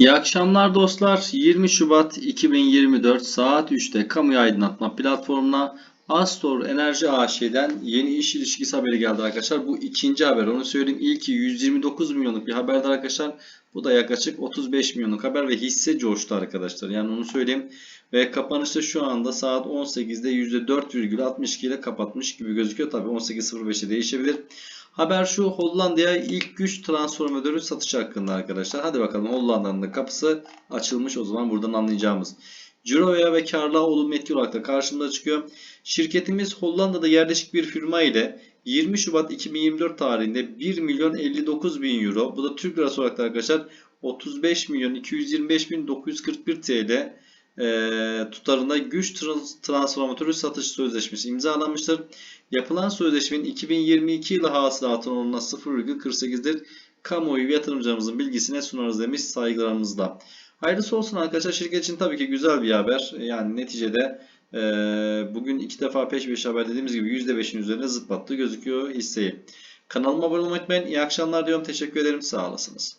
İyi akşamlar dostlar. 20 Şubat 2024 saat 3'te kamuya aydınlatma platformuna Astor Enerji AŞ'den yeni iş ilişkisi haberi geldi arkadaşlar. Bu ikinci haber. Onu söyleyeyim. İlki 129 milyonluk bir haberdi arkadaşlar. Bu da yaklaşık 35 milyonluk haber ve hisse coştu arkadaşlar. Yani onu söyleyeyim. Ve kapanışta şu anda saat 18'de %4,62 ile kapatmış gibi gözüküyor. Tabii 18.05'te değişebilir. Haber şu Hollanda'ya ilk güç transformatörü satışı hakkında arkadaşlar. Hadi bakalım Hollanda'nın da kapısı açılmış o zaman buradan anlayacağımız. Ciro'ya ve karlığa olumlu etki olarak da karşımıza çıkıyor. Şirketimiz Hollanda'da yerleşik bir firma ile 20 Şubat 2024 tarihinde 1 milyon 59 bin euro bu da Türk lirası olarak da arkadaşlar 35 milyon 225 bin 941 TL tutarında güç trans- transformatörü satış sözleşmesi imzalanmıştır. Yapılan sözleşmenin 2022 yılı hasılatının oranına 0,48'dir. Kamuoyu ve yatırımcılarımızın bilgisine sunarız demiş saygılarımızla. Hayırlısı olsun arkadaşlar. Şirket için tabii ki güzel bir haber. Yani neticede e, bugün iki defa peş peşe haber dediğimiz gibi %5'in üzerine zıplattı gözüküyor hisseyi. Kanalıma abone olmayı unutmayın. İyi akşamlar diyorum. Teşekkür ederim. Sağ olasınız.